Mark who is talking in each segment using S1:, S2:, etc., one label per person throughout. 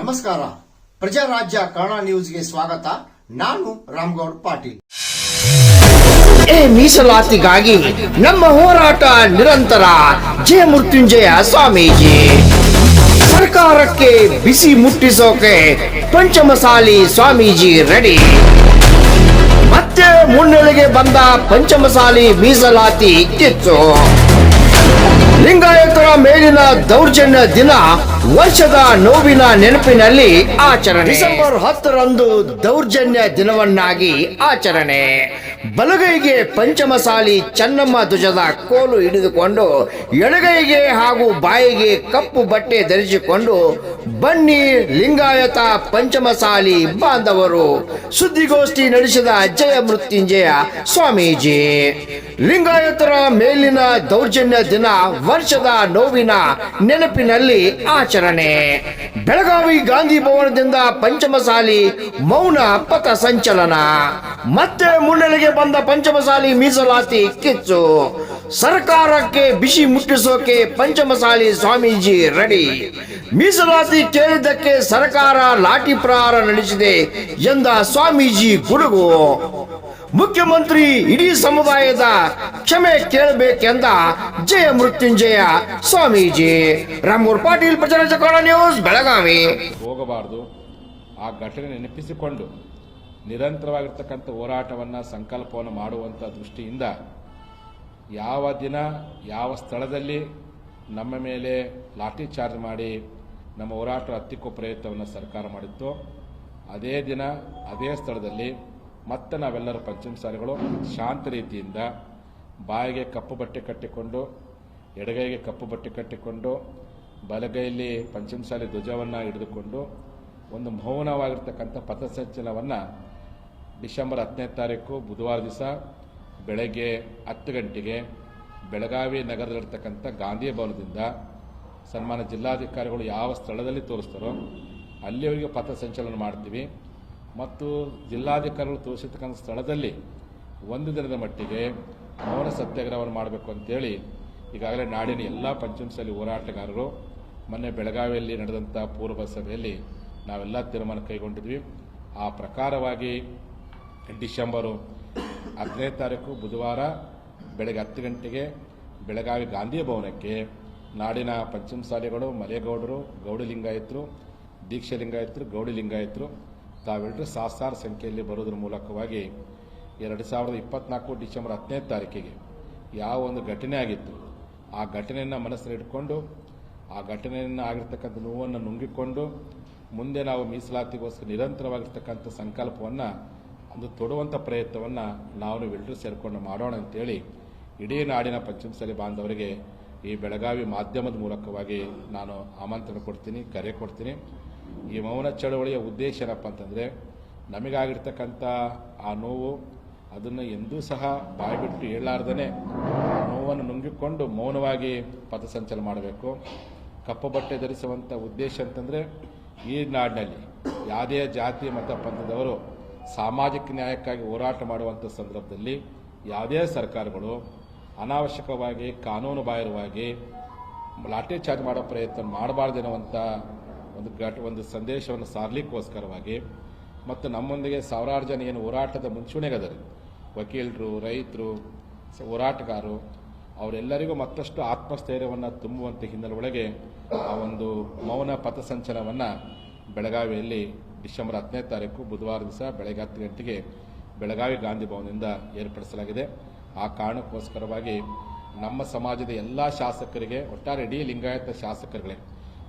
S1: ನಮಸ್ಕಾರ. ಪ್ರಜಾರಾಜ್ಯ ಕನ್ನಡ ನ್ಯೂಸ್ಗೆ ಸ್ವಾಗತ. ನಾನು ರಾಮ್ಗೌಡ್ ಪಾಟೀಲ್.
S2: ಮೀಸಲಾತಿಗಾಗಿ ನಮ್ಮ ಹೋರಾಟ ನಿರಂತರ. ಜಯ ಮೃತ್ಯುಂಜಯ ಸ್ವಾಮೀಜಿ. ಸರ್ಕಾರಕ್ಕೆ ಬಿಸಿ ಮುಟ್ಟಿಸೋಕೆ ಪಂಚಮಸಾಲಿ ಸ್ವಾಮೀಜಿ ರೆಡಿ. ಮತ್ತೆ ಮುನ್ನೆಲೆಗೆ ಬಂದ ಪಂಚಮಸಾಲಿ ಮೀಸಲಾತಿ ಇತ್ತಿತ್ತು. ಲಿಂಗಾಯತರ ಮೇಲಿನ ದೌರ್ಜನ್ಯ ದಿನ ವರ್ಷದ ನೋವಿನ ನೆನಪಿನಲ್ಲಿ ಆಚರಣೆ. ಡಿಸೆಂಬರ್ ಹತ್ತರಂದು ದೌರ್ಜನ್ಯ ದಿನವನ್ನಾಗಿ ಆಚರಣೆ. ಬಲಗೈಗೆ ಪಂಚಮಸಾಲಿ ಚನ್ನಮ್ಮ ಧ್ವಜದ ಕೋಲು ಹಿಡಿದುಕೊಂಡು, ಎಡಗೈಗೆ ಹಾಗೂ ಬಾಯಿಗೆ ಕಪ್ಪು ಬಟ್ಟೆ ಧರಿಸಿಕೊಂಡು, ಬನ್ನಿ ಲಿಂಗಾಯತ ಪಂಚಮಸಾಲಿ ಬಾಂಧವರು. ಸುದ್ದಿಗೋಷ್ಠಿ ನಡೆಸಿದ ಜಯ ಮೃತ್ಯುಂಜಯ ಸ್ವಾಮೀಜಿ. ಲಿಂಗಾಯತರ ಮೇಲಿನ ದೌರ್ಜನ್ಯ ದಿನ ವರ್ಷದ ನೋವಿನ ನೆನಪಿನಲ್ಲಿ ಆಚರಣೆ. ಬೆಳಗಾವಿ ಗಾಂಧಿ ಭವನದಿಂದ ಪಂಚಮಸಾಲಿ ಮೌನ ಪಥ ಸಂಚಲನ. ಮತ್ತೆ ಮುನ್ನೆಲೆಗೆ ಬಂದ ಪಂಚಮಸಾಲಿ ಮೀಸಲಾತಿ ಕಿಚ್ಚು. ಸರ್ಕಾರಕ್ಕೆ ಬಿಸಿ ಮುಟ್ಟಿಸೋಕೆ ಪಂಚಮಸಾಲಿ ಸ್ವಾಮೀಜಿ ರೆಡಿ. ಮೀಸಲಾತಿ ಕೇಳಿದ್ದಕ್ಕೆ ಸರ್ಕಾರ ಲಾಠಿ ಪ್ರಹಾರ ನಡೆಸಿದೆ ಎಂದ ಸ್ವಾಮೀಜಿ ಗುಡುಗು. ಮುಖ್ಯಮಂತ್ರಿ ಇಡೀ ಸಮುದಾಯದ ಕ್ಷಮೆ ಕೇಳಬೇಕೆಂದ ಜಯ ಮೃತ್ಯುಂಜಯ ಸ್ವಾಮೀಜಿ. ರಾಮೂರ್ ಪಾಟೀಲ್ ಪ್ರಚಾರ ನ್ಯೂಸ್, ಬೆಳಗಾವಿ.
S3: ಹೋಗಬಾರದು. ಆ ಘಟನೆ ನೆನಪಿಸಿಕೊಂಡು ನಿರಂತರವಾಗಿರ್ತಕ್ಕಂಥ ಹೋರಾಟವನ್ನು, ಸಂಕಲ್ಪವನ್ನು ಮಾಡುವಂಥ ದೃಷ್ಟಿಯಿಂದ ಯಾವ ದಿನ, ಯಾವ ಸ್ಥಳದಲ್ಲಿ ನಮ್ಮ ಮೇಲೆ ಲಾಠಿ ಚಾರ್ಜ್ ಮಾಡಿ ನಮ್ಮ ಹೋರಾಟ ಹತ್ತಿಕ್ಕೋ ಪ್ರಯತ್ನವನ್ನು ಸರ್ಕಾರ ಮಾಡಿತ್ತು, ಅದೇ ದಿನ, ಅದೇ ಸ್ಥಳದಲ್ಲಿ ಮತ್ತೆ ನಾವೆಲ್ಲರೂ ಪಂಚಮಸಾರಿಗಳು ಶಾಂತ ರೀತಿಯಿಂದ ಬಾಯಿಗೆ ಕಪ್ಪು ಬಟ್ಟೆ ಕಟ್ಟಿಕೊಂಡು, ಎಡಗೈಗೆ ಕಪ್ಪು ಬಟ್ಟೆ ಕಟ್ಟಿಕೊಂಡು ಬಲಗೈಯಲ್ಲಿ ಪಂಚಮಸಾಲಿ ಧ್ವಜವನ್ನು ಹಿಡಿದುಕೊಂಡು ಒಂದು ಮೌನವಾಗಿರ್ತಕ್ಕಂಥ ಪಥಸಂಚಲನವನ್ನು ಡಿಸೆಂಬರ್ ಹತ್ತನೇ ತಾರೀಕು ಬುಧವಾರ ದಿವಸ ಬೆಳಗ್ಗೆ ಹತ್ತು ಗಂಟೆಗೆ ಬೆಳಗಾವಿ ನಗರದಲ್ಲಿರ್ತಕ್ಕಂಥ ಗಾಂಧಿ ಭವನದಿಂದ ಸನ್ಮಾನ ಜಿಲ್ಲಾಧಿಕಾರಿಗಳು ಯಾವ ಸ್ಥಳದಲ್ಲಿ ತೋರಿಸ್ತಾರೋ ಅಲ್ಲಿಯವರೆಗೆ ಪಥಸಂಚಲನ ಮಾಡ್ತೀವಿ. ಮತ್ತು ಜಿಲ್ಲಾಧಿಕಾರಿಗಳು ತೋರಿಸಿರ್ತಕ್ಕಂಥ ಸ್ಥಳದಲ್ಲಿ ಒಂದು ದಿನದ ಮಟ್ಟಿಗೆ ಮೌನ ಸತ್ಯಾಗ್ರಹವನ್ನು ಮಾಡಬೇಕು ಅಂತೇಳಿ ಈಗಾಗಲೇ ನಾಡಿನ ಎಲ್ಲ ಪಂಚಾಯತ್ಸಲ್ಲಿ ಹೋರಾಟಗಾರರು ಮೊನ್ನೆ ಬೆಳಗಾವಿಯಲ್ಲಿ ನಡೆದಂಥ ಪೂರ್ವ ಸಭೆಯಲ್ಲಿ ನಾವೆಲ್ಲ ತೀರ್ಮಾನ ಕೈಗೊಂಡಿದ್ವಿ. ಆ ಪ್ರಕಾರವಾಗಿ ಡಿಸೆಂಬರು ಹದಿನೈದು ತಾರೀಕು ಬುಧವಾರ ಬೆಳಗ್ಗೆ ಹತ್ತು ಗಂಟೆಗೆ ಬೆಳಗಾವಿ ಗಾಂಧಿ ಭವನಕ್ಕೆ ನಾಡಿನ ಪಂಚಮಸಾಲಿಗಳು ಮಲೆಗೌಡರು ಗೌಡಿ ಲಿಂಗಾಯತರು ದೀಕ್ಷೆ ಲಿಂಗಾಯತರು ಗೌಡಿ ಲಿಂಗಾಯತರು ತಾವೆಲ್ಲರೂ ಸಹಸ್ರಾರು ಸಂಖ್ಯೆಯಲ್ಲಿ ಬರೋದ್ರ ಮೂಲಕವಾಗಿ ಎರಡು ಸಾವಿರದ ಇಪ್ಪತ್ನಾಲ್ಕು ಡಿಸೆಂಬರ್ ಹತ್ತನೇ ತಾರೀಕಿಗೆ ಯಾವ ಒಂದು ಘಟನೆ ಆಗಿತ್ತು, ಆ ಘಟನೆಯನ್ನು ಮನಸ್ಸಲ್ಲಿ ಇಟ್ಕೊಂಡು, ಆ ಘಟನೆಯನ್ನು ಆಗಿರ್ತಕ್ಕಂಥ ನೋವನ್ನು ನುಂಗಿಕೊಂಡು ಮುಂದೆ ನಾವು ಮೀಸಲಾತಿಗೋಸ್ಕರ ನಿರಂತರವಾಗಿರ್ತಕ್ಕಂಥ ಸಂಕಲ್ಪವನ್ನು ಒಂದು ತೊಡುವಂಥ ಪ್ರಯತ್ನವನ್ನು ನಾವು ಎಲ್ಲರೂ ಸೇರಿಕೊಂಡು ಮಾಡೋಣ ಅಂತೇಳಿ ಇಡೀ ನಾಡಿನ ಪಂಚಮಸಾಲಿ ಬಾಂಧವರಿಗೆ ಈ ಬೆಳಗಾವಿ ಮಾಧ್ಯಮದ ಮೂಲಕವಾಗಿ ನಾನು ಆಮಂತ್ರಣ ಕೊಡ್ತೀನಿ, ಕರೆ ಕೊಡ್ತೀನಿ. ಈ ಮೌನ ಚಳವಳಿಯ ಉದ್ದೇಶ ಏನಪ್ಪ ಅಂತಂದರೆ, ನಮಗಾಗಿರ್ತಕ್ಕಂಥ ಆ ನೋವು ಅದನ್ನು ಎಂದೂ ಸಹ ಬಾಯ್ಬಿಟ್ಟು ಹೇಳಲಾರ್ದೇ ನೋವನ್ನು ನುಂಗಿಕೊಂಡು ಮೌನವಾಗಿ ಪಥಸಂಚಲನ ಮಾಡಬೇಕು. ಕಪ್ಪು ಬಟ್ಟೆ ಧರಿಸುವಂಥ ಉದ್ದೇಶ ಅಂತಂದರೆ, ಈ ನಾಡಿನಲ್ಲಿ ಯಾವುದೇ ಜಾತಿ, ಮತ, ಪಂಥದವರು ಸಾಮಾಜಿಕ ನ್ಯಾಯಕ್ಕಾಗಿ ಹೋರಾಟ ಮಾಡುವಂಥ ಸಂದರ್ಭದಲ್ಲಿ ಯಾವುದೇ ಸರ್ಕಾರಗಳು ಅನಾವಶ್ಯಕವಾಗಿ ಕಾನೂನು ಬಾಹಿರವಾಗಿ ಲಾಠಿ ಚಾರ್ಜ್ ಮಾಡೋ ಪ್ರಯತ್ನ ಮಾಡಬಾರ್ದೆನ್ನುವಂಥ ಒಂದು ಘಟ ಒಂದು ಸಂದೇಶವನ್ನು ಸಾರಲಿಕ್ಕೋಸ್ಕರವಾಗಿ ಮತ್ತು ನಮ್ಮೊಂದಿಗೆ ಸಾವಿರಾರು ಜನ ಏನು ಹೋರಾಟದ ಮುಂಚೂಣಿಗದರು ವಕೀಲರು, ರೈತರು ಹೋರಾಟಗಾರರು, ಅವರೆಲ್ಲರಿಗೂ ಮತ್ತಷ್ಟು ಆತ್ಮಸ್ಥೈರ್ಯವನ್ನು ತುಂಬುವಂಥ ಹಿನ್ನೆಲೆ ಒಳಗೆ ಆ ಒಂದು ಮೌನ ಪಥಸಂಚಲನವನ್ನು ಬೆಳಗಾವಿಯಲ್ಲಿ ಡಿಸೆಂಬರ್ ಹತ್ತನೇ ತಾರೀಕು ಬುಧವಾರ ದಿವಸ ಬೆಳಗ್ಗೆ ಹತ್ತು ಗಂಟೆಗೆ ಬೆಳಗಾವಿ ಗಾಂಧಿ ಭವನದಿಂದ ಏರ್ಪಡಿಸಲಾಗಿದೆ. ಆ ಕಾರಣಕ್ಕೋಸ್ಕರವಾಗಿ ನಮ್ಮ ಸಮಾಜದ ಎಲ್ಲ ಶಾಸಕರಿಗೆ, ಒಟ್ಟಾರೆ ಇಡೀ ಲಿಂಗಾಯತ ಶಾಸಕರುಗಳೇ,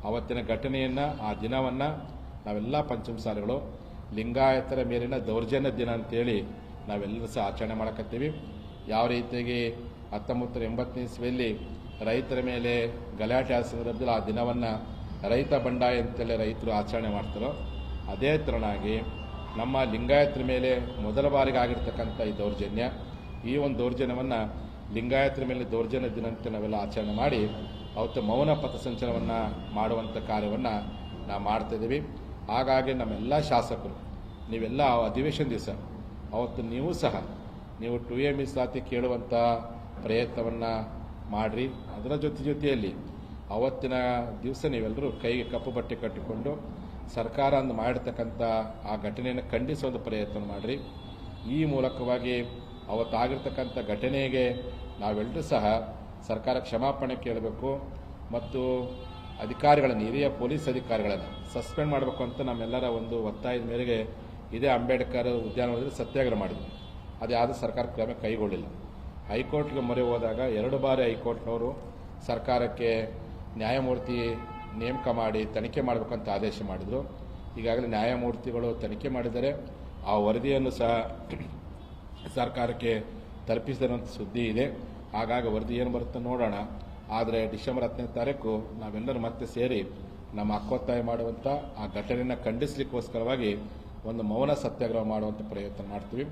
S3: ಅವತ್ತಿನ ಘಟನೆಯನ್ನು, ಆ ದಿನವನ್ನು ನಾವೆಲ್ಲ ಪಂಚಮಸಾಲಿಗಳು, ಲಿಂಗಾಯತರ ಮೇಲಿನ ದೌರ್ಜನ್ಯ ದಿನ ಅಂತೇಳಿ ನಾವೆಲ್ಲರೂ ಸಹ ಆಚರಣೆ ಮಾಡಕತ್ತೀವಿ. ಯಾವ ರೀತಿಯಾಗಿ ಹತ್ತೊಂಬತ್ತು ಎಂಬತ್ತನೇ ಇಸ್ವಿಯಲ್ಲಿ ರೈತರ ಮೇಲೆ ಗಲಾಟೆ ಆದ ಸಂದರ್ಭದಲ್ಲಿ ಆ ದಿನವನ್ನು ರೈತ ಬಂಡಾಯ ಅಂತೇಳಿ ರೈತರು ಆಚರಣೆ ಮಾಡ್ತಾರೋ ಅದೇ ತೆರನಾಗಿ ನಮ್ಮ ಲಿಂಗಾಯತರ ಮೇಲೆ ಮೊದಲ ಬಾರಿಗೆ ಆಗಿರ್ತಕ್ಕಂಥ ಈ ದೌರ್ಜನ್ಯ, ಈ ಒಂದು ದೌರ್ಜನ್ಯವನ್ನು ಲಿಂಗಾಯತರ ಮೇಲೆ ದೌರ್ಜನ್ಯ ದಿನ ಅಂತ ನಾವೆಲ್ಲ ಆಚರಣೆ ಮಾಡಿ, ಅವತ್ತು ಮೌನ ಪಥಸಂಚಲನವನ್ನು ಮಾಡುವಂಥ ಕಾರ್ಯವನ್ನು ನಾವು ಮಾಡ್ತಾಯಿದ್ದೀವಿ ಹಾಗಾಗಿ ನಮ್ಮೆಲ್ಲ ಶಾಸಕರು, ನೀವೆಲ್ಲ ಅಧಿವೇಶನ ದಿವಸ, ಅವತ್ತು ನೀವು ಸಹ ನೀವು ಟು ಎ ಮೀಸಲಾತಿ ಕೇಳುವಂಥ ಪ್ರಯತ್ನವನ್ನು ಮಾಡಿರಿ. ಅದರ ಜೊತೆ ಜೊತೆಯಲ್ಲಿ ಅವತ್ತಿನ ದಿವಸ ನೀವೆಲ್ಲರೂ ಕೈಗೆ ಕಪ್ಪು ಬಟ್ಟೆ ಕಟ್ಟಿಕೊಂಡು ಸರ್ಕಾರ ಅಂದು ಮಾಡಿರ್ತಕ್ಕಂಥ ಆ ಘಟನೆಯನ್ನು ಖಂಡಿಸೋದು ಪ್ರಯತ್ನ ಮಾಡಿರಿ. ಈ ಮೂಲಕವಾಗಿ ಅವತ್ತಾಗಿರ್ತಕ್ಕಂಥ ಘಟನೆಗೆ ನಾವೆಲ್ಲರೂ ಸಹ ಸರ್ಕಾರ ಕ್ಷಮಾಪಣೆ ಕೇಳಬೇಕು ಮತ್ತು ಅಧಿಕಾರಿಗಳನ್ನು, ಹಿರಿಯ ಪೊಲೀಸ್ ಅಧಿಕಾರಿಗಳನ್ನು ಸಸ್ಪೆಂಡ್ ಮಾಡಬೇಕು ಅಂತ ನಮ್ಮೆಲ್ಲರ ಒಂದು ಒತ್ತಾಯದ ಮೇರೆಗೆ ಇದೇ ಅಂಬೇಡ್ಕರ್ ಉದ್ಯಾನವನದಲ್ಲಿ ಸತ್ಯಾಗ್ರಹ ಮಾಡಿದ್ವಿ. ಅದು ಯಾವುದೂ ಸರ್ಕಾರ ಕ್ರಮ ಕೈಗೊಳ್ಳಿಲ್ಲ. ಹೈಕೋರ್ಟ್ಗೆ ಮೊರೆ ಹೋದಾಗ ಎರಡು ಬಾರಿ ಹೈಕೋರ್ಟ್ನವರು ಸರ್ಕಾರಕ್ಕೆ ನ್ಯಾಯಮೂರ್ತಿ ನೇಮಕ ಮಾಡಿ ತನಿಖೆ ಮಾಡಬೇಕಂತ ಆದೇಶ ಮಾಡಿದರು. ಈಗಾಗಲೇ ನ್ಯಾಯಮೂರ್ತಿಗಳು ತನಿಖೆ ಮಾಡಿದ್ದಾರೆ. ಆ ವರದಿಯನ್ನು ಸಹ ಸರ್ಕಾರಕ್ಕೆ ತಲುಪಿಸಿದಂಥ ಸುದ್ದಿ ಇದೆ. ಹಾಗಾಗಿ ವರದಿ ಏನು ಬರುತ್ತೆ ನೋಡೋಣ. ಆದರೆ ಡಿಸೆಂಬರ್ ಹತ್ತನೇ ತಾರೀಕು ನಾವೆಲ್ಲರೂ ಮತ್ತೆ ಸೇರಿ ನಮ್ಮ ಹಕ್ಕೊತ್ತಾಯ ಮಾಡುವಂಥ ಆ ಘಟನೆಯನ್ನು ಖಂಡಿಸಲಿಕ್ಕೋಸ್ಕರವಾಗಿ ಒಂದು ಮೌನ ಸತ್ಯಾಗ್ರಹ ಮಾಡುವಂಥ ಪ್ರಯತ್ನ ಮಾಡ್ತೀವಿ.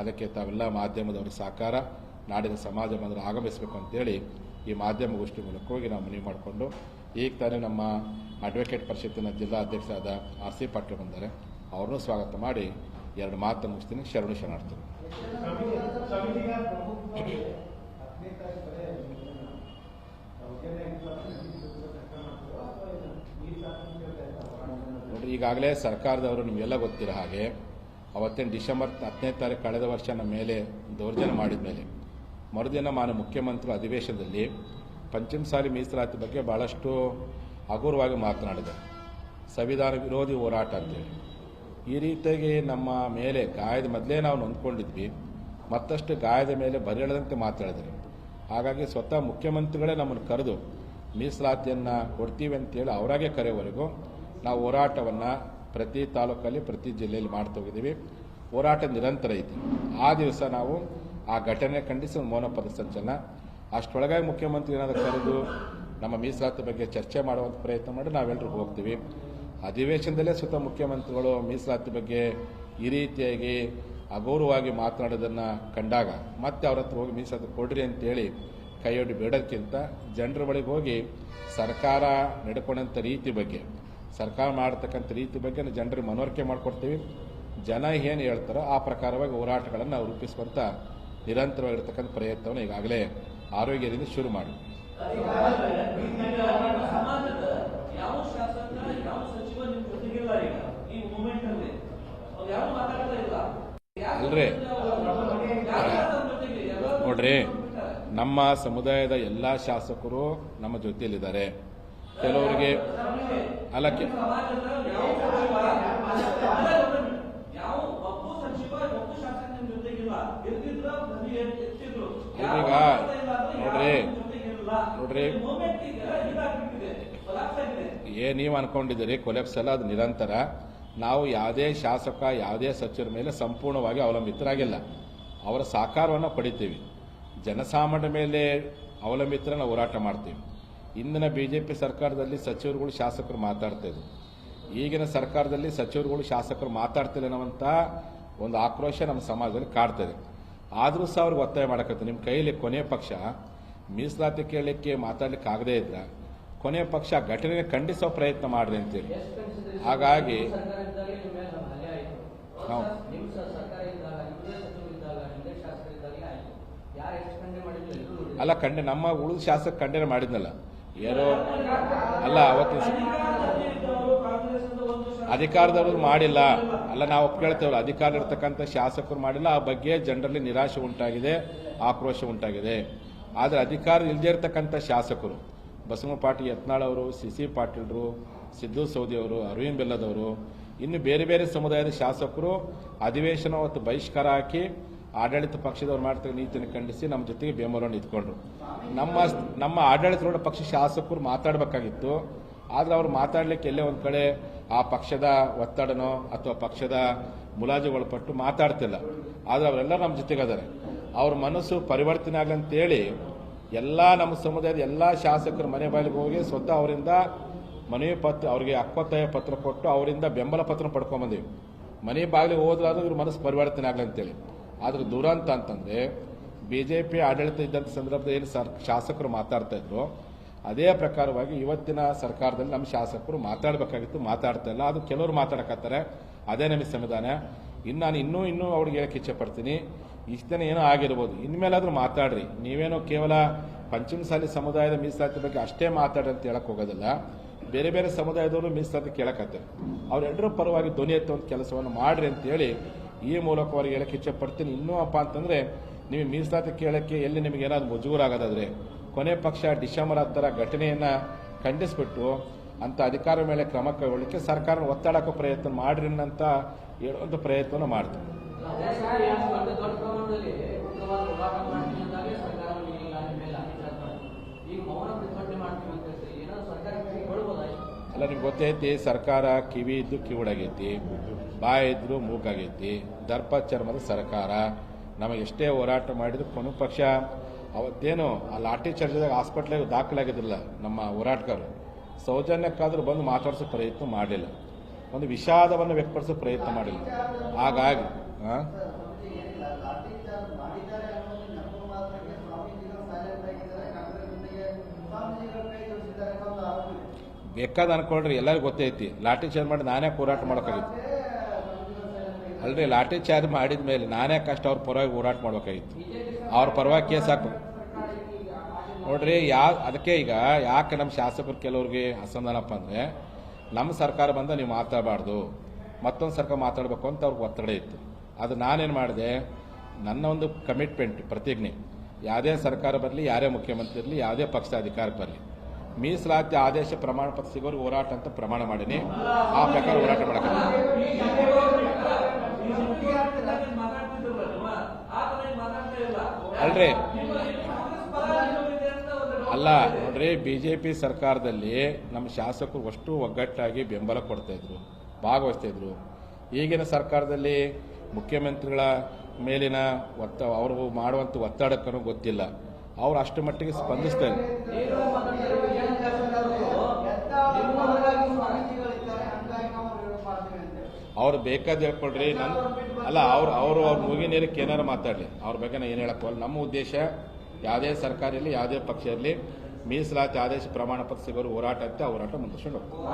S3: ಅದಕ್ಕೆ ತಾವೆಲ್ಲ ಮಾಧ್ಯಮದವರ ಸಹಕಾರ, ನಾಡಿನ ಸಮಾಜ ಬಂದರೆ ಆಗಮಿಸಬೇಕು ಅಂತೇಳಿ ಈ ಮಾಧ್ಯಮಗೋಷ್ಠಿ ಮೂಲಕ ಹೋಗಿ ನಾವು ಮನವಿ ಮಾಡಿಕೊಂಡು ಈಗ ತಾನೇ ನಮ್ಮ ಅಡ್ವೊಕೇಟ್ ಪರಿಷತ್ತಿನ ಜಿಲ್ಲಾ ಅಧ್ಯಕ್ಷರಾದ ಆರ್ ಸಿ ಪಾಟೀಲ್ ಬಂದರೆ, ಅವ್ರನ್ನೂ ಸ್ವಾಗತ ಮಾಡಿ ಎರಡು ಮಾತು ಮುಗಿಸ್ತೀನಿ, ಶರಣು ಶರಣಾರ್ಥಿ ನೋಡ್ರಿ, ಈಗಾಗಲೇ ಸರ್ಕಾರದವರು ನಿಮಗೆಲ್ಲ ಗೊತ್ತಿರೋ ಹಾಗೆ, ಅವತ್ತೇನು ಡಿಸೆಂಬರ್ ಹತ್ತನೇ ತಾರೀಕು ಕಳೆದ ವರ್ಷ ನಮ್ಮ ಮೇಲೆ ದೌರ್ಜನ್ಯ ಮಾಡಿದ ಮೇಲೆ ಮರುದಿನ ಮಾನ ಮುಖ್ಯಮಂತ್ರಿ ಅಧಿವೇಶನದಲ್ಲಿ ಪಂಚಮಸಾಲಿ ಮೀಸಲಾತಿ ಬಗ್ಗೆ ಭಾಳಷ್ಟು ಹಗುರವಾಗಿ ಮಾತನಾಡಿದೆ. ಸಂವಿಧಾನ ವಿರೋಧಿ ಹೋರಾಟ ಅಂತೇಳಿ. ಈ ರೀತಿಯಾಗಿ ನಮ್ಮ ಮೇಲೆ ಗಾಯದ ಮೊದಲೇ ನಾವು ನೊಂದ್ಕೊಂಡಿದ್ವಿ. ಮತ್ತಷ್ಟು ಗಾಯದ ಮೇಲೆ ಬರೆಯಳದಂತೆ ಮಾತಾಡಿದ್ರು. ಹಾಗಾಗಿ ಸ್ವತಃ ಮುಖ್ಯಮಂತ್ರಿಗಳೇ ನಮ್ಮನ್ನು ಕರೆದು ಮೀಸಲಾತಿಯನ್ನು ಕೊಡ್ತೀವಿ ಅಂತೇಳಿ ಅವರಾಗೆ ಕರೆಯವರೆಗೂ ನಾವು ಹೋರಾಟವನ್ನು ಪ್ರತಿ ತಾಲೂಕಲ್ಲಿ, ಪ್ರತಿ ಜಿಲ್ಲೆಯಲ್ಲಿ ಮಾಡ್ತಾ ಹೋಗಿದ್ದೀವಿ. ಹೋರಾಟ ನಿರಂತರ ಐತಿ. ಆ ದಿವಸ ನಾವು ಆ ಘಟನೆ ಖಂಡಿಸಿ ಮೌನ ಪದ ಸಂಚಲನ ಅಷ್ಟೊಳಗಾಗಿ ಮುಖ್ಯಮಂತ್ರಿ ಏನಾದರೂ ಕರೆದು ನಮ್ಮ ಮೀಸಲಾತಿ ಬಗ್ಗೆ ಚರ್ಚೆ ಮಾಡುವಂಥ ಪ್ರಯತ್ನ ಮಾಡಿ ನಾವೆಲ್ಲರೂ ಹೋಗ್ತೀವಿ. ಅಧಿವೇಶನದಲ್ಲೇ ಸ್ವತಃ ಮುಖ್ಯಮಂತ್ರಿಗಳು ಮೀಸಲಾತಿ ಬಗ್ಗೆ ಈ ರೀತಿಯಾಗಿ ಅಗೌರವವಾಗಿ ಮಾತನಾಡೋದನ್ನು ಕಂಡಾಗ ಮತ್ತೆ ಅವ್ರ ಹತ್ರ ಹೋಗಿ ಮೀಸಲಾತಿ ಕೊಡ್ರಿ ಅಂತೇಳಿ ಕೈಯೊಡ್ಡಿ ಬೇಡೋದಕ್ಕಿಂತ ಜನರ ಬಳಿಗೆ ಹೋಗಿ ಸರ್ಕಾರ ನಡ್ಕೊಂಡಂಥ ರೀತಿ ಬಗ್ಗೆ, ಸರ್ಕಾರ ಮಾಡತಕ್ಕಂಥ ರೀತಿ ಬಗ್ಗೆ ಜನರಿಗೆ ಮನವರಿಕೆ ಮಾಡಿಕೊಡ್ತೀವಿ. ಜನ ಏನು ಹೇಳ್ತಾರೋ ಆ ಪ್ರಕಾರವಾಗಿ ಹೋರಾಟಗಳನ್ನು ರೂಪಿಸುವಂಥ ನಿರಂತರವಾಗಿರ್ತಕ್ಕಂಥ ಪ್ರಯತ್ನವನ್ನು ಈಗಾಗಲೇ ಆರೋಗ್ಯದಿಂದ ಶುರು ಮಾಡಿ. ಅಲ್ರಿ ನೋಡ್ರಿ ನಮ್ಮ ಸಮುದಾಯದ ಎಲ್ಲ ಶಾಸಕರು ನಮ್ಮ ಜೊತೆಯಲ್ಲಿದ್ದಾರೆ. ಕೆಲವರಿಗೆ
S4: ಅಲಕ್ಕೆ
S3: ಈಗ ನೋಡ್ರಿ ನೋಡ್ರಿ. ಏ, ನೀವು ಅನ್ಕೊಂಡಿದ್ದೀರಿ ಕೊಲೆಪ್ಸ್ ಎಲ್ಲ ಅದು ನಿರಂತರ. ನಾವು ಯಾವುದೇ ಶಾಸಕ, ಯಾವುದೇ ಸಚಿವರ ಮೇಲೆ ಸಂಪೂರ್ಣವಾಗಿ ಅವಲಂಬಿತರಾಗಿಲ್ಲ. ಅವರ ಸಹಕಾರವನ್ನು ಪಡಿತೀವಿ. ಜನಸಾಮಾನ್ಯ ಮೇಲೆ ಅವಲಂಬಿತರ ನಾವು ಹೋರಾಟ ಮಾಡ್ತೀವಿ. ಇಂದಿನ ಬಿ ಜೆ ಪಿ ಸರ್ಕಾರದಲ್ಲಿ ಸಚಿವರುಗಳು, ಶಾಸಕರು ಮಾತಾಡ್ತಾ ಇದ್ರು. ಈಗಿನ ಸರ್ಕಾರದಲ್ಲಿ ಸಚಿವರುಗಳು, ಶಾಸಕರು ಮಾತಾಡ್ತಿಲ್ಲ ಅನ್ನುವಂಥ ಒಂದು ಆಕ್ರೋಶ ನಮ್ಮ ಸಮಾಜದಲ್ಲಿ ಕಾಡ್ತಿದೆ ಆದರೂ ಸಹ ಅವ್ರಿಗೆ ಒತ್ತಾಯ ಮಾಡಕತ್ತೆ ನಿಮ್ಮ ಕೈಯಲ್ಲಿ ಕೊನೆಯ ಪಕ್ಷ ಮೀಸಲಾತಿ ಕೇಳಲಿಕ್ಕೆ ಮಾತಾಡ್ಲಿಕ್ಕೆ ಆಗದೇ ಇದ್ರ ಕೊನೆಯ ಪಕ್ಷ ಘಟನೆ ಖಂಡಿಸೋ ಪ್ರಯತ್ನ ಮಾಡಿದೆ ಅಂತೇಳಿ ಹಾಗಾಗಿ
S4: ಯಾರು
S3: ಅಲ್ಲ ಖಂಡನೆ ನಮ್ಮ ಉಳಿದ ಶಾಸಕ ಖಂಡನೆ ಮಾಡಿದ್ನಲ್ಲ. ಏನೋ ಅಲ್ಲ ಅವತ್ತು ಅಧಿಕಾರದವರು ಮಾಡಿಲ್ಲ. ಅಲ್ಲ, ನಾವು ಒಪ್ಕೊಳ್ತೇವಲ್ಲ ಅಧಿಕಾರ ಇರ್ತಕ್ಕಂಥ ಶಾಸಕರು ಮಾಡಿಲ್ಲ. ಆ ಬಗ್ಗೆ ಜನರಲ್ಲಿ ನಿರಾಶೆ ಉಂಟಾಗಿದೆ, ಆಕ್ರೋಶ ಉಂಟಾಗಿದೆ. ಆದರೆ ಅಧಿಕಾರ ಇಲ್ಲದೇ ಇರತಕ್ಕಂಥ ಶಾಸಕರು, ಬಸವ ಪಾಟೀಲ್ ಯತ್ನಾಳ್ ಅವರು, ಸಿ ಸಿ ಪಾಟೀಲ್ರು, ಸಿದ್ದು ಸೌದಿ ಅವರು, ಅರವಿಂದ್ ಬೆಲ್ಲದವರು ಇನ್ನು ಬೇರೆ ಬೇರೆ ಸಮುದಾಯದ ಶಾಸಕರು ಅಧಿವೇಶನ ಮತ್ತು ಬಹಿಷ್ಕಾರ ಹಾಕಿ ಆಡಳಿತ ಪಕ್ಷದವ್ರು ಮಾಡ್ತಕ್ಕ ನೀತಿಯನ್ನು ಖಂಡಿಸಿ ನಮ್ಮ ಜೊತೆಗೆ ಬೆಂಬಲವನ್ನು ಇದ್ಕೊಂಡ್ರು. ನಮ್ಮ ನಮ್ಮ ಆಡಳಿತಾರೂಢ ಪಕ್ಷ ಶಾಸಕರು ಮಾತಾಡಬೇಕಾಗಿತ್ತು. ಆದರೆ ಅವ್ರು ಮಾತಾಡಲಿಕ್ಕೆ ಎಲ್ಲೇ ಒಂದು ಕಡೆ ಆ ಪಕ್ಷದ ಒತ್ತಡನೋ ಅಥವಾ ಪಕ್ಷದ ಮುಲಾಜಿಗೊಳಪಟ್ಟು ಮಾತಾಡ್ತಿಲ್ಲ. ಆದರೆ ಅವರೆಲ್ಲ ನಮ್ಮ ಜೊತೆಗೆ ಅದಾರೆ ಅವ್ರ ಮನಸ್ಸು ಪರಿವರ್ತನೆ ಆಗಂತೇಳಿ ಎಲ್ಲ ನಮ್ಮ ಸಮುದಾಯದ ಎಲ್ಲ ಶಾಸಕರು ಮನೆ ಬಾಗಿಲಿಗೆ ಹೋಗಿ ಸ್ವತಃ ಅವರಿಂದ ಮನವಿ ಪತ್ರ, ಅವರಿಗೆ ಹಕ್ಕೊತ್ತಾಯ ಪತ್ರ ಕೊಟ್ಟು ಅವರಿಂದ ಬೆಂಬಲ ಪತ್ರ ಪಡ್ಕೊಂಬಂದೀವಿ ಮನೆ ಬಾಗಿಲಿಗೆ ಹೋದ್ರಾದ್ರೂ ಇವ್ರ ಮನಸ್ಸು ಪರಿವರ್ತನೆ ಆಗಲಂತೇಳಿ ಆದ್ರೆ ದುರಂತ ಅಂತಂದ್ರೆ ಪಿ ಆಡಳಿತ ಇದ್ದಂಥ ಸಂದರ್ಭದಲ್ಲಿ ಏನು ಸರ್ ಶಾಸಕರು ಮಾತಾಡ್ತಾ ಇದ್ರು, ಅದೇ ಪ್ರಕಾರವಾಗಿ ಇವತ್ತಿನ ಸರ್ಕಾರದಲ್ಲಿ ನಮ್ಮ ಶಾಸಕರು ಮಾತಾಡಬೇಕಾಗಿತ್ತು, ಮಾತಾಡ್ತಾ ಇಲ್ಲ. ಅದು ಕೆಲವರು ಮಾತಾಡಕತ್ತಾರೆ. ಅದೇ ನಮಗೆ ಸಂವಿಧಾನ. ಇನ್ನು ನಾನು ಇನ್ನೂ ಇನ್ನೂ ಅವ್ರಿಗೆ ಹೇಳಕ್ಕೆ ಇಚ್ಛೆ ಪಡ್ತೀನಿ. ಇಷ್ಟು ದಿನ ಏನೋ ಆಗಿರ್ಬೋದು. ಇನ್ಮೇಲಾದರೂ ಮಾತಾಡ್ರಿ. ನೀವೇನೋ ಕೇವಲ ಪಂಚಮಸಾಲಿ ಸಮುದಾಯದ ಮೀಸಲಾತಿ ಬಗ್ಗೆ ಅಷ್ಟೇ ಮಾತಾಡ್ರಿ ಅಂತ ಹೇಳಕ್ ಹೋಗೋದಿಲ್ಲ. ಬೇರೆ ಬೇರೆ ಸಮುದಾಯದವರು ಮೀಸಲಾತಿ ಕೇಳಕತ್ತಾರೆ. ಅವರೆಲ್ಲರ ಪರವಾಗಿ ಧ್ವನಿ ಎತ್ತುವಂಥ ಕೆಲಸವನ್ನು ಮಾಡ್ರಿ ಅಂತೇಳಿ ಈ ಮೂಲಕ ಅವ್ರಿಗೆ ಹೇಳಕ್ಕೆ ಇಚ್ಛೆಪಡ್ತೀನಿ ಇನ್ನೂ ಅಪ್ಪ ಅಂತಂದ್ರೆ ನೀವು ಮೀಸಲಾತಿ ಕೇಳಕ್ಕೆ ಎಲ್ಲಿ ನಿಮಗೆ ಏನಾದ್ರು ಮುಜುಗರಾಗೋದಾದ್ರೆ ಕೊನೆ ಪಕ್ಷ ಡಿಸೆಂಬರ್ ಹತ್ತರ ಘಟನೆಯನ್ನ ಖಂಡಿಸಿಬಿಟ್ಟು ಅಂತ ಅಧಿಕಾರ ಮೇಲೆ ಕ್ರಮ ಕೈಗೊಳ್ಳಿಕ್ಕೆ ಸರ್ಕಾರ ಒತ್ತಾಡಕ್ಕೂ ಪ್ರಯತ್ನ ಮಾಡ್ರಿ ಅಂತ ಹೇಳುವಂಥ ಪ್ರಯತ್ನವನ್ನು ಮಾಡ್ತೀನಿ.
S4: ಪ್ರಮಾಣದಲ್ಲಿ ಉಗ್ರವಾದ ಹೋರಾಟ ಸರ್ಕಾರ. ಈಗ ಮೌನ ಪ್ರತಿಭಟನೆ ಮಾಡ್ತೀವಿ ಅಂತ ಹೇಳ್ತೀವಿ. ಏನಾದ್ರು ಸರ್ಕಾರ
S3: ಅಲ್ಲ, ನಿಮ್ಗೆ ಗೊತ್ತೈತಿ ಸರ್ಕಾರ ಕಿವಿ ಇದ್ದು ಕಿವುಡಾಗೈತಿ ಬಾಯಿ ಇದ್ರು ಮೂಕಾಗೈತಿ ದರ್ಪ ಚರ್ಮದ ಸರ್ಕಾರ. ನಮಗೆ ಎಷ್ಟೇ ಹೋರಾಟ ಮಾಡಿದ್ರು ಕೊನ ಪಕ್ಷ ಅವತ್ತೇನು ಆ ಲಾಠಿ ಚಾರ್ಜ್ದಾಗ ಹಾಸ್ಪಿಟ್ಲಾಗ ದಾಖಲಾಗಿದ್ದಿಲ್ಲ ನಮ್ಮ ಹೋರಾಟಗಾರರು. ಸೌಜನ್ಯಕ್ಕಾದರೂ ಬಂದು ಮಾತಾಡಿಸೋ ಪ್ರಯತ್ನ ಮಾಡಲಿಲ್ಲ. ಒಂದು ವಿಷಾದವನ್ನು ವ್ಯಕ್ತಪಡಿಸೋ ಪ್ರಯತ್ನ ಮಾಡಿಲ್ಲ ಹಾಗಾಗಿ, ಆ? ಬೇಕಾದ ಅನ್ಕೊಳ್ರಿ ಎಲ್ಲರಿಗೂ ಗೊತ್ತೈತಿ. ಲಾಠಿ ಚಾರ್ಜ್ ಮಾಡಿ ನಾನೇ ಹೋರಾಟ ಮಾಡೋಕ್ಕಾಗಿತ್ತು ಅಲ್ರಿ, ಲಾಠಿ ಚಾರ್ಜ್ ಮಾಡಿದ ಮೇಲೆ ನಾನೇ ಕಷ್ಟ ಅವ್ರ ಪರವಾಗಿ ಹೋರಾಟ ಮಾಡ್ಬೇಕಾಗಿತ್ತು. ಅವ್ರ ಪರವಾಗಿ ಕೇಸ್ ಹಾಕ್ಬೇಕು ನೋಡ್ರಿ, ಯಾ ಅದಕ್ಕೆ ಈಗ ಯಾಕೆ ನಮ್ಮ ಶಾಸಕರು ಕೆಲವ್ರಿಗೆ ಅಸಮಾಧಾನಪ್ಪ ಅಂದರೆ, ನಮ್ಮ ಸರ್ಕಾರ ಬಂದ ನೀವು ಮಾತಾಡಬಾರ್ದು. ಮತ್ತೊಂದು ಸರ್ಕಾರ ಮಾತಾಡಬೇಕು ಅಂತ ಅವ್ರಿಗೆ ಒತ್ತಡ ಇತ್ತು. ಅದು ನಾನೇನು ಮಾಡಿದೆ, ನನ್ನ ಒಂದು ಕಮಿಟ್ಮೆಂಟ್ ಪ್ರತಿಜ್ಞೆ. ಯಾವುದೇ ಸರ್ಕಾರ ಬರಲಿ, ಯಾರೇ ಮುಖ್ಯಮಂತ್ರಿ ಇರಲಿ, ಯಾವುದೇ ಪಕ್ಷದ ಅಧಿಕಾರಕ್ಕೆ ಬರಲಿ. ಮೀಸಲಾತಿ ಆದೇಶ ಪ್ರಮಾಣ ಪತ್ರ ಸಿಗೋರಿಗೆ ಹೋರಾಟ ಅಂತ ಪ್ರಮಾಣ ಮಾಡೀನಿ. ಆ ಪ್ರಕಾರ ಹೋರಾಟ ಮಾಡಕ್ಕೆ ಅಲ್ರಿ. ಅಲ್ಲ, ನೋಡ್ರಿ, ಬಿಜೆಪಿ ಸರ್ಕಾರದಲ್ಲಿ ನಮ್ಮ ಶಾಸಕರು ಅಷ್ಟು ಒಗ್ಗಟ್ಟಾಗಿ ಬೆಂಬಲ ಕೊಡ್ತಾ ಇದ್ರು ಭಾಗವಹಿಸ್ತಾ ಇದ್ರು ಈಗಿನ ಸರ್ಕಾರದಲ್ಲಿ ಮುಖ್ಯಮಂತ್ರಿಗಳ ಮೇಲಿನ ಒತ್ತ, ಅವರು ಮಾಡುವಂಥ ಒತ್ತಡಕ್ಕೂ ಗೊತ್ತಿಲ್ಲ. ಅವ್ರು ಅಷ್ಟು ಮಟ್ಟಿಗೆ ಸ್ಪಂದಿಸ್ತಾರೆ
S4: ನೀವು ಮಾತಾಡ್ತಾ ಇರೋ ಏನು ಕೆಲಸ ನಿಮ್ಮ ಹೊರಗಾಗಿ
S3: ಅವ್ರು ಬೇಕಾದ ಹೇಳ್ಕೊಳ್ರಿ ನನ್ನ ಅಲ್ಲ, ಅವ್ರು ಅವರು ಅವ್ರ ಮುಗಿನೇರಕ್ಕೆ ಏನಾರು ಮಾತಾಡಲಿ. ಅವ್ರ ಬಗ್ಗೆ ನಾನು ಏನು ಹೇಳಕ್ಕೆ ನಮ್ಮ ಉದ್ದೇಶ ಯಾವುದೇ ಸರ್ಕಾರ ಇರಲಿ, ಯಾವುದೇ ಪಕ್ಷ ಇರಲಿ, ಮೀಸಲಾತಿ ಆದೇಶ ಪ್ರಮಾಣ ಪತ್ರ ಸಿಗೋರು ಹೋರಾಟ ಅಂತ ಹೋರಾಟ ಮುಂದುವರ್ಸ್ಕೊಂಡು ಹೋಗ್ತೀವಿ